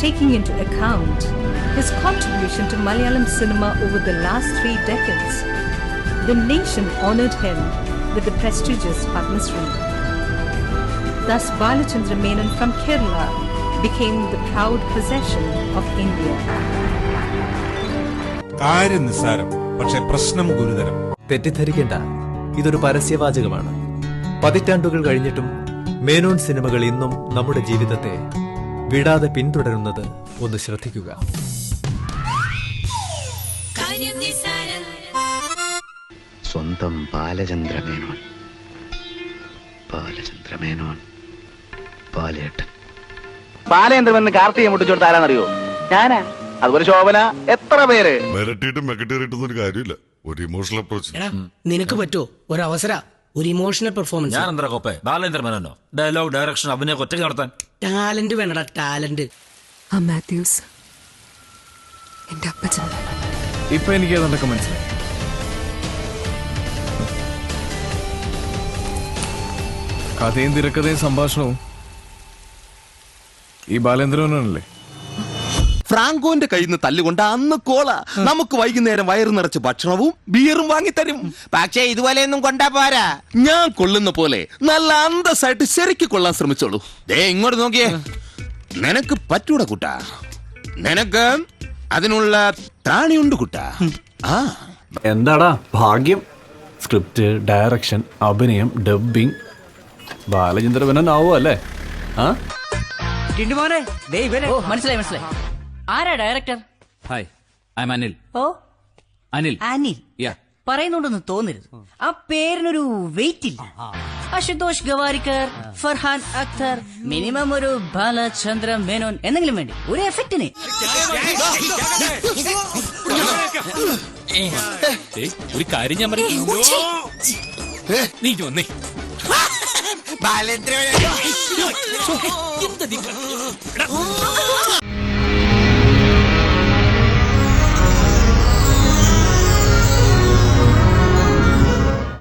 taking into account his contribution to Malayalam cinema over the last three decades, the nation honored him with the prestigious Padma Shri. Thus, Balachandra Menon from Kerala became the proud possession of India. കാര്യം നിസ്സാരം പക്ഷെ പ്രശ്നം ഗുരുതരം തെറ്റിദ്ധരിക്കേണ്ട ഇതൊരു പരസ്യവാചകമാണ് പതിറ്റാണ്ടുകൾ കഴിഞ്ഞിട്ടും മേനോൻ സിനിമകൾ ഇന്നും നമ്മുടെ ജീവിതത്തെ വിടാതെ പിന്തുടരുന്നത് ഒന്ന് ശ്രദ്ധിക്കുക. സ്വന്തം ബാലചന്ദ്രമേനോൻ. ബാലചന്ദ്രമേനോൻ. ബാലേട്ടൻ. ബാലചന്ദ്രമെന്ന് കാർത്തിക മുട്ടിച്ചോടുത്ത് ആരാന്നറിയോ? ഞാനാ. അതുപോലെ ശോഭന. എത്ര പേര്? മിരട്ടിയിട്ടും മെക്കിട്ടേറിയിട്ടൊന്നും ഒരു കാര്യമില്ല. ഒരു ഇമോഷണൽ അപ്രോച്ച് നിനക്ക് പറ്റോ ഒരവസര. ഒരു ഇമോഷണൽ പെർഫോമൻസ് ഞാൻ എന്താ കോപ്പേ? ബാലേന്ദ്ര മേനോനോ ഡയലോഗ് ഡയറക്ഷൻ അഭിനയം ഒറ്റയ്ക്ക് നടത്താൻ. ടാലന്റ് വേണടാ ടാലന്റ് ആ മാത്യൂസ് എന്റെ അപ്പച്ചൻ. ഇപ്പൊ എനിക്ക് ഏതാണ്ടൊക്കെ മനസ്സിലായി. കഥയും തിരക്കഥയും സംഭാഷണവും ഈ ബാലേന്ദ്രനല്ലേ ഫ്രാങ്കോന്റെ കയ്യിൽ നിന്ന് തല്ലുകൊണ്ട് അന്ന് കോള. നമുക്ക് വൈകുന്നേരം വയറു നിറച്ച് ഭക്ഷണവും ബിയറും വാങ്ങിത്തരും. പക്ഷേ ഇതുപോലെയൊന്നും കൊണ്ടാ പോരാ. ഞാൻ കൊള്ളുന്ന പോലെ നല്ല അന്തസ്സായിട്ട് ശരിക്ക് കൊള്ളാൻ ശ്രമിച്ചോളൂ. ദേ ഇങ്ങോട്ട് നോക്കിയേ. നിനക്ക് പറ്റൂട കുട്ട. നിനക്ക് അതിനുള്ള ത്രാണിയുണ്ട് കുട്ട. ആ. എന്താടാ ഭാഗ്യം. സ്ക്രിപ്റ്റ് ഡയറക്ഷൻ അഭിനയം ഡബിങ് ബാലചന്ദ്ര മേനോൻ ആവോ അല്ലേ? ആ? മനസ്സിലായി മനസ്സിലായി. ആരാ director hi I'm Anil ഓ? അനിൽ അനിൽ യാ പറയുന്നുണ്ടെന്ന് തോന്നരുത്. ആ പേരിനൊരു വെയിറ്റ് ഇല്ല. അശുതോഷ് ഗവാരിക്കർ ഫർഹാൻ അക്തർ മിനിമം ഒരു ബാലചന്ദ്ര മേനോൻ എന്തെങ്കിലും വേണ്ടി ഒരു എഫക്റ്റിന് ഒരു കാര്യം ഞാൻ നീ വന്നേ. ബാലേന്ദ്ര